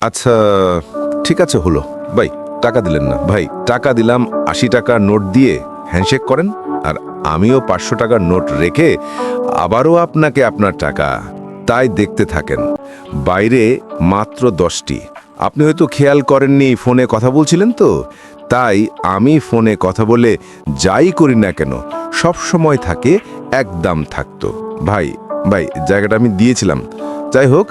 আচ্ছা ঠিক আছে, হলো। ভাই, টাকা দিলেন না। ভাই, টাকা দিলাম, আশি টাকার নোট দিয়ে হ্যান্ডশেক করেন, আর আমিও পাঁচশো টাকার নোট রেখে আবারও আপনাকে আপনার টাকা। তাই দেখতে থাকেন। বাইরে মাত্র দশটি। আপনি হয়তো খেয়াল করেননি, ফোনে কথা বলছিলেন তো? তাই আমি ফোনে কথা বলে যাই করি না কেন, সব সময় থাকে, একদম থাকতো। ভাই ভাই, জায়গাটা আমি দিয়েছিলাম। যাই হোক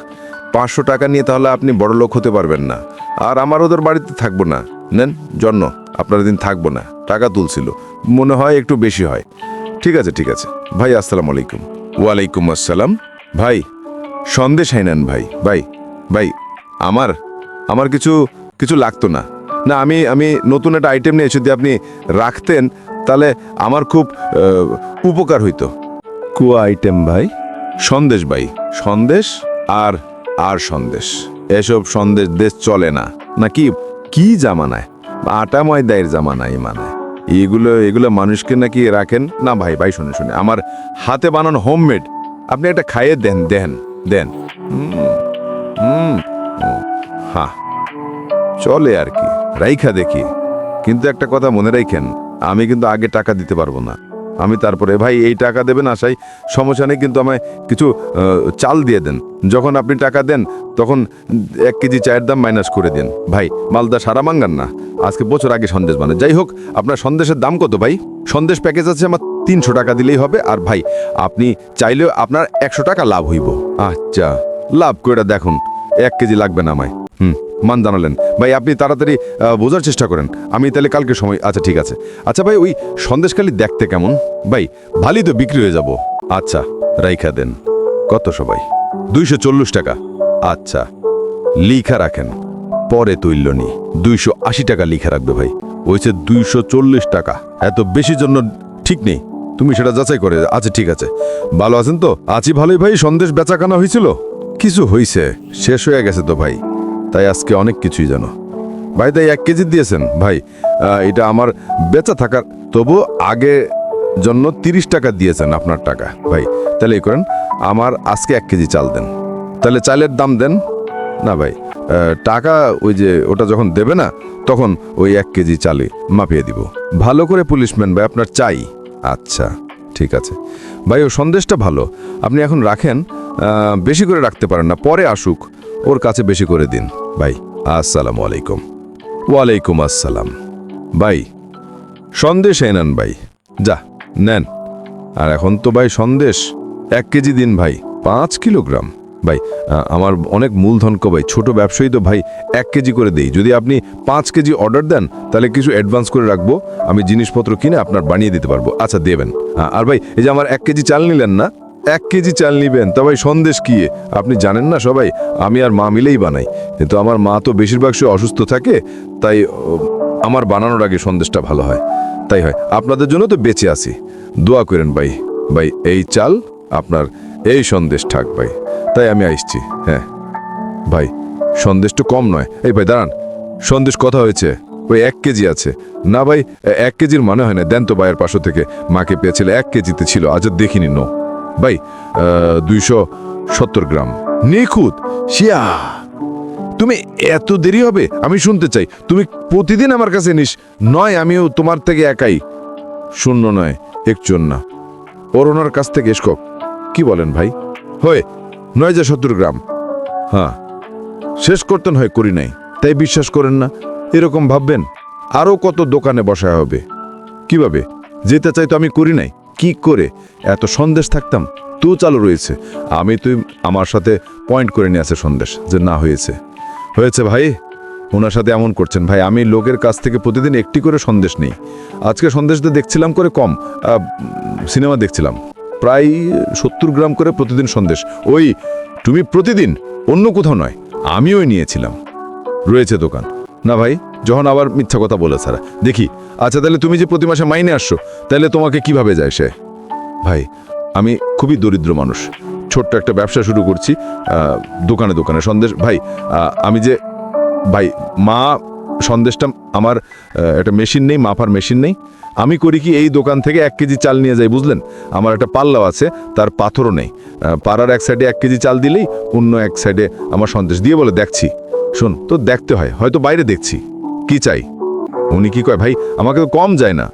পাঁচশো টাকা নিয়ে তাহলে আপনি বড় লোক হতে পারবেন না। আর আমার ওদের বাড়িতে থাকব না। নেন, জন্য। আপনার দিন থাকব না। টাকা তুলছিল। মনে হয় একটু বেশি হয়। ঠিক আছে ঠিক আছে। ভাই, আসসালামু আলাইকুম। ওয়ালাইকুম আসসালাম। ভাই, সন্দেশ হাই নেন ভাই। ভাই ভাই, আমার আমার কিছু কিছু লাগতো না। না, আমি আমি নতুন একটা আইটেম নিয়ে যদি আপনি রাখতেন, তাহলে আমার খুব উপকার হইতো। কুয়া আইটেম ভাই? সন্দেশ ভাই। সন্দেশ আর আর সন্দেশ। এসব সন্দেশ দেশ চলে না। নাকি কি জামানায়? আটা ময়দায়ের জামানায় মানায় এগুলো এগুলো মানুষকে নাকি রাখেন? না ভাই ভাই শুনে শুনে। আমার হাতে বানানো হোমমেড আপনি একটা খাইয়ে দেন দেন দেন। হ্যাঁ চলে আর কি। রাইখা দেখি। কিন্তু একটা কথা মনে রাখেন, আমি কিন্তু আগে টাকা দিতে পারব না। আমি তারপরে, ভাই, এই টাকা দেবেন আশাই, সমস্যা নেই, কিন্তু আমায় কিছু চাল দিয়ে দেন। যখন আপনি টাকা দেন, তখন এক কেজি চায়ের দাম মাইনাস করে দিন। ভাই, মালদা সারা মাঙ্গান না, আজকে বছর আগে সন্দেশ মানে যাই হোক, আপনার সন্দেশের দাম কত ভাই? সন্দেশ প্যাকেজ আছে আমার তিনশো টাকা দিলেই হবে, আর ভাই, আপনি চাইলেও আপনার একশো টাকা লাভ হইব। আচ্ছা লাভ করে দেখুন, এক কেজি লাগবে না আমায়। মান জানালেন। ভাই, আপনি তাড়াতাড়ি বোঝার চেষ্টা করেন। আমি তাহলে কালকে সময় আচ্ছা ঠিক আছে। আচ্ছা ভাই, ওই সন্দেশখালি দেখতে কেমন? ভাই, ভালোই তো বিক্রি হয়ে যাব। আচ্ছা রাইখা দেন। কত সবাই? দুইশো চল্লিশ টাকা। আচ্ছা লিখা রাখেন। পরে তুলল নি। দুইশো আশি টাকা লিখা রাখবে, ভাই। ওইছে দুইশো টাকা। এত বেশি জন্য ঠিক নেই। তুমি সেটা যাচাই করে। আচ্ছা ঠিক আছে। ভালো আছেন তো? আছি ভালোই, ভাই। সন্দেশ বেচাকানা হয়েছিল? কিছু হইছে। শেষ হয়ে গেছে তো, ভাই। তাই আজকে অনেক কিছুই জানো। ভাই, তাই এক কেজি দিয়েছেন। ভাই এটা আমার বেচা থাকার তবু আগে জন্য তিরিশ টাকা দিয়েছেন আপনার টাকা। ভাই, তাহলে এই করেন, আমার আজকে এক কেজি চাল দেন। তাহলে চালের দাম দেন। না ভাই টাকা ওই যে ওটা যখন দেবে না, তখন ওই এক কেজি চালে মাপিয়ে দিব। ভালো করে পুলিশম্যান ভাই, আপনার চাই। আচ্ছা ঠিক আছে। ভাই, ও সন্দেশটা ভালো। আপনি এখন রাখেন বেশি করে রাখতে পারেন না, পরে আসুক। ওর কাছে বেশি করে দিন। ভাই, আসসালামু আলাইকুম। ওয়ালাইকুম আসসালাম। ভাই, সন্দেশ এনেন ভাই। যা, নেন। আর এখন তো ভাই সন্দেশ, এক কেজি দিন ভাই, পাঁচ কিলোগ্রাম। ভাই আমার অনেক মূলধন কো ভাই, ছোট ব্যবসায়ী তো ভাই, এক কেজি করে দেই। যদি আপনি পাঁচ কেজি অর্ডার দেন, তাহলে কিছু অ্যাডভান্স করে রাখব। আমি জিনিসপত্র কিনে আপনার বানিয়ে দিতে পারব। আচ্ছা দেবেন। আর ভাই, এই যে আমার এক কেজি চাল নিলেন না? এক কেজি চাল নিবেন, তা ভাই সন্দেশ কি? আপনি জানেন না সবাই, আমি আর মা মিলেই বানাই। কিন্তু আমার মা তো বেশিরভাগ সময় অসুস্থ থাকে, তাই আমার বানানোর আগে সন্দেশটা ভালো হয়। তাই হয়, আপনাদের জন্য তো বেঁচে আছি। দোয়া করেন ভাই ভাই, এই চাল আপনার, এই সন্দেশ থাক ভাই। তাই আমি আসছি হ্যাঁ। ভাই, সন্দেশ তো কম নয়। এই ভাই, দাঁড়ান, সন্দেশ কথা হয়েছে, ওই এক কেজি আছে। না ভাই এক কেজির মনে হয় না, দেন তো ভাইয়ের পাশে থেকে, মাকে পেয়েছিল এক কেজিতে ছিল, আজ দেখিনি, নো। ভাই দুইশো সত্তর গ্রাম। নিখুঁত। শিয়া, তুমি এত দেরি হবে? আমি শুনতে চাই। তুমি প্রতিদিন আমার কাছে নিস। নয়, আমিও তোমার থেকে একাই। শূন্য নয় একজন না ওনার কাছ থেকে এসকক কি বলেন ভাই? হয়ে, নয় যে সত্তর গ্রাম। হ্যাঁ শেষ করতেন হয় করি নাই। তাই বিশ্বাস করেন না। এরকম ভাববেন, আরও কত দোকানে বসা হবে? কীভাবে? যেতে চাই তো আমি করি নাই। কি করে? এত সন্দেশ থাকতাম তো চালু রয়েছে। আমি তুই আমার সাথে পয়েন্ট করে নিয়ে আসে সন্দেশ, যে না হয়েছে। হয়েছে ভাই, ওনার সাথে এমন করছেন। ভাই, আমি লোকের কাছ থেকে প্রতিদিন একটি করে সন্দেশ নেই। আজকে সন্দেশটা দেখছিলাম করে কম সিনেমা দেখছিলাম। প্রায় সত্তর গ্রাম করে প্রতিদিন সন্দেশ। ওই, তুমি প্রতিদিন অন্য কোথাও নয়, আমিও নিয়েছিলাম। রয়েছে দোকান। না ভাই, যখন আবার মিথ্যা কথা বলে ছাড়া দেখি আচ্ছা তাহলে তুমি যে প্রতি মাসে মাইনে আসছো, তাহলে তোমাকে কীভাবে যায় সে? ভাই, আমি খুবই দরিদ্র মানুষ। ছোট্ট একটা ব্যবসা শুরু করছি দোকানে দোকানে। সন্দেশ, ভাই আমি যে, ভাই, মা, সন্দেশটা আমার একটা মেশিন নেই মাপার মেশিন নেই। আমি করি কি, এই দোকান থেকে এক কেজি চাল নিয়ে যাই, বুঝলেন? আমার একটা পাল্লাও আছে, তার পাথরও নেই। পাড়ার এক সাইডে এক কেজি চাল দিলেই অন্য এক সাইডে আমার সন্দেশ। দিয়ে বলে, দেখছি। শোন, তো দেখতে হয়, হয়তো বাইরে দেখছি। কি চাই? উনি কি কয়, ভাই, আমাকে তো কম যায় না।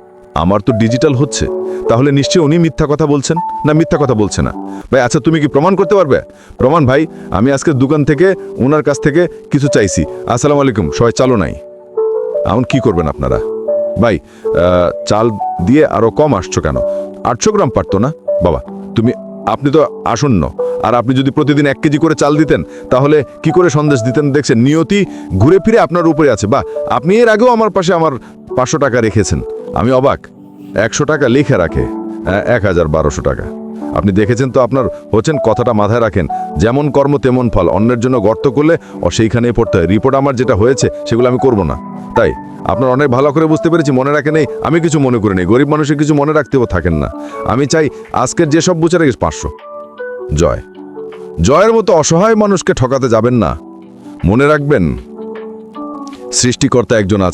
আমার তো ডিজিটাল হচ্ছে। তাহলে নিশ্চয়ই উনি মিথ্যা কথা বলছেন না মিথ্যা কথা বলছে না? ভাই আচ্ছা তুমি কি প্রমাণ করতে পারবে? প্রমাণ, ভাই, আমি আজকে দোকান থেকে ওনার কাছ থেকে কিছু চাইছি। আসসালামু আলাইকুম, সবাই চালো নাই। এখন কি করবেন আপনারা? ভাই চাল দিয়ে আরও কম আসছো কেন? আটশো গ্রাম পারতো না? বাবা, তুমি আপনি তো আসন্ন। আর আপনি যদি প্রতিদিন এক কেজি করে চাল দিতেন তাহলে কি করে সন্দেশ দিতেন? দেখছেন নিয়তি ঘুরে ফিরে আপনার উপরে আছে। বা আপনি এর আগেও আমার পাশে আমার পাঁচশো টাকা রেখেছেন। আমি অবাক। একশো টাকা লিখে রাখে। আহ, এক হাজার বারোশো টাকা। আপনি দেখেছেন তো আপনার হচ্ছেন কথাটা মাথায় রাখেন, যেমন কর্ম তেমন ফল, অন্যের জন্য গর্ত করলে ও সেইখানেই পড়তে হয়। রিপোর্ট আমার যেটা হয়েছে, সেগুলো আমি করব না। তাই, আপনার অনেক ভালো করে বুঝতে পেরেছি, মনে রাখে নেই আমি কিছু মনে করি নেই গরিব মানুষের কিছু মনে রাখতেও থাকেন না। আমি চাই আজকের যেসব রেখেছি পাঁচশো। জয়। জয়ের মতো অসহায় মানুষকে ঠকাতে যাবেন না। মনে রাখবেন, সৃষ্টিকর্তা একজন